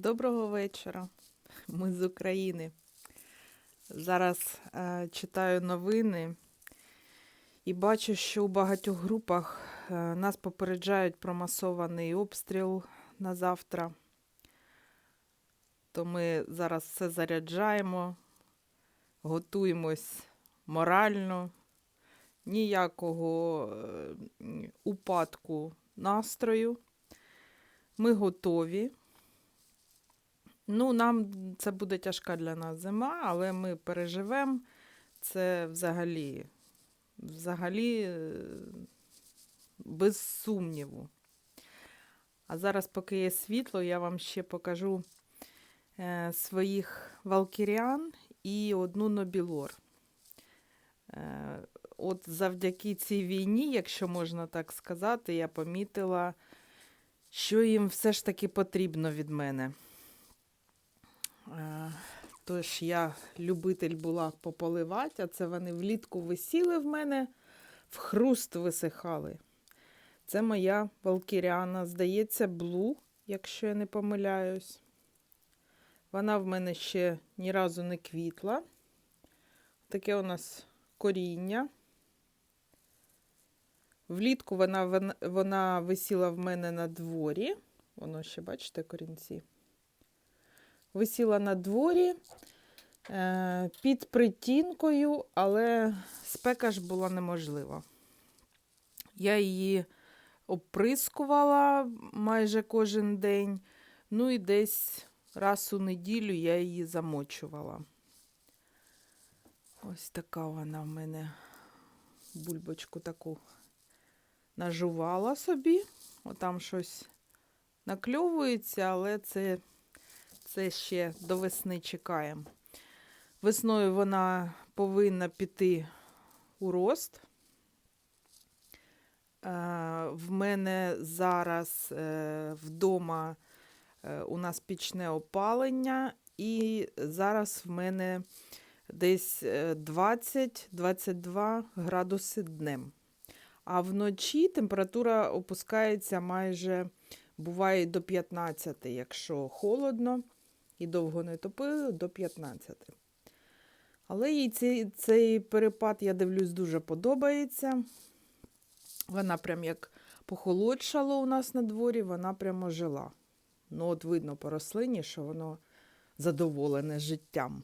Доброго вечора. Ми з України. Зараз е, читаю новини і бачу, що у багатьох групах е, нас попереджають про масований обстріл на завтра. То ми зараз все заряджаємо, готуємось морально, ніякого е, упадку настрою. Ми готові. Ну, нам це буде тяжка для нас зима, але ми переживемо. Це взагалі, взагалі е, без сумніву. А зараз, поки є світло, я вам ще покажу е, своїх валкіріан і одну нобілор. Е, от завдяки цій війні, якщо можна так сказати, я помітила, що їм все ж таки потрібно від мене. Е, Тож я любитель була пополивати, а це вони влітку висіли в мене, в хруст висихали. Це моя валкіріана, здається, блу, якщо я не помиляюсь. Вона в мене ще ні разу не квітла. Таке у нас коріння. Влітку вона, вона, вона висіла в мене на дворі. Воно ще, бачите, корінці висіла на дворі е, під притінкою, але спека ж була неможлива. Я її оприскувала майже кожен день, ну і десь раз у неділю я її замочувала. Ось така вона в мене бульбочку таку нажувала собі. Отам щось накльовується, але це це ще до весни чекаємо. Весною вона повинна піти у рост. Е, В мене зараз е, вдома е, у нас пічне опалення, і зараз в мене десь е, 20-22 градуси днем. А вночі температура опускається майже, буває до 15, якщо холодно і довго не топили, до 15. Але їй цей, цей перепад, я дивлюсь, дуже подобається. Вона прям як похолодшала у нас на дворі, вона прямо жила. Ну, от видно по рослині, що воно задоволене життям.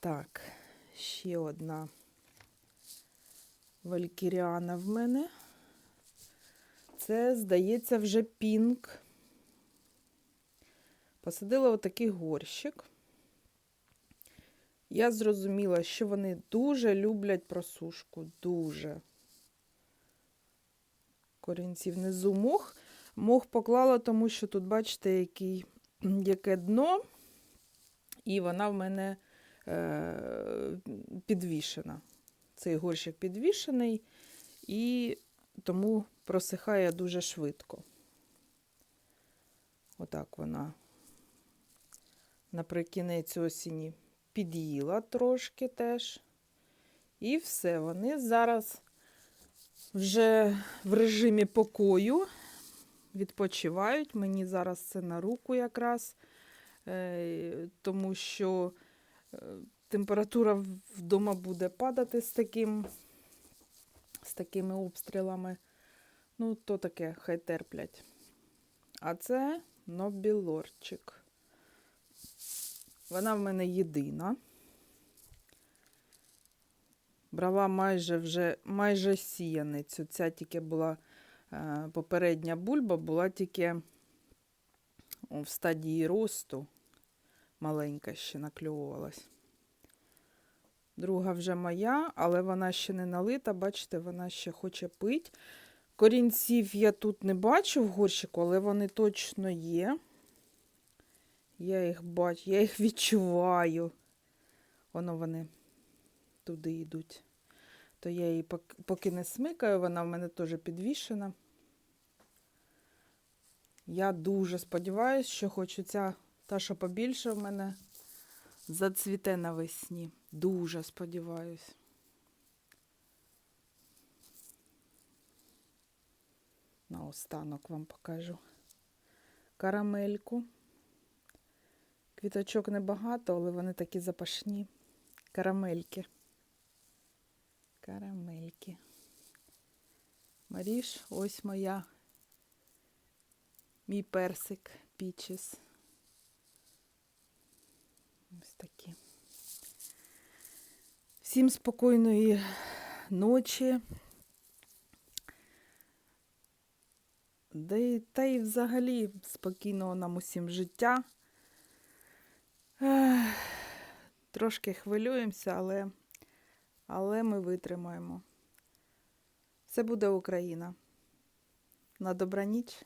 Так, ще одна валькіріана в мене. Це, здається, вже пінк. Посадила отакий горщик. Я зрозуміла, що вони дуже люблять просушку. Дуже. Корінці внизу мох. Мох поклала, тому що тут, бачите, який, яке дно, і вона в мене е, підвішена. Цей горщик підвішений, і тому просихає дуже швидко. Отак вона наприкінець осені під'їла трошки теж. І все, вони зараз вже в режимі покою відпочивають. Мені зараз це на руку якраз, е, тому що е, температура вдома буде падати з таким, з такими обстрілами. Ну, то таке, хай терплять. А це нобілорчик. Вона в мене єдина. Брала майже вже майже сіяницю. Ця тільки була е, попередня бульба, була тільки в стадії росту. Маленька ще накльовувалась. Друга вже моя, але вона ще не налита, бачите, вона ще хоче пить. Корінців я тут не бачу в горщику, але вони точно є. Я їх бачу, я їх відчуваю. Воно вони туди йдуть. То я її поки не смикаю, вона в мене теж підвішена. Я дуже сподіваюся, що хоч ця та, що побільше в мене, зацвіте навесні. Дуже сподіваюсь. Наостанок вам покажу. карамельку. Квіточок небагато, але вони такі запашні. Карамельки. Карамельки. Маріш, ось моя. Мій персик пічіс. Ось такі. Всім спокійної ночі. Да й, та й взагалі спокійного нам усім життя. Трошки хвилюємося, але, але ми витримаємо. Це буде Україна. На добраніч.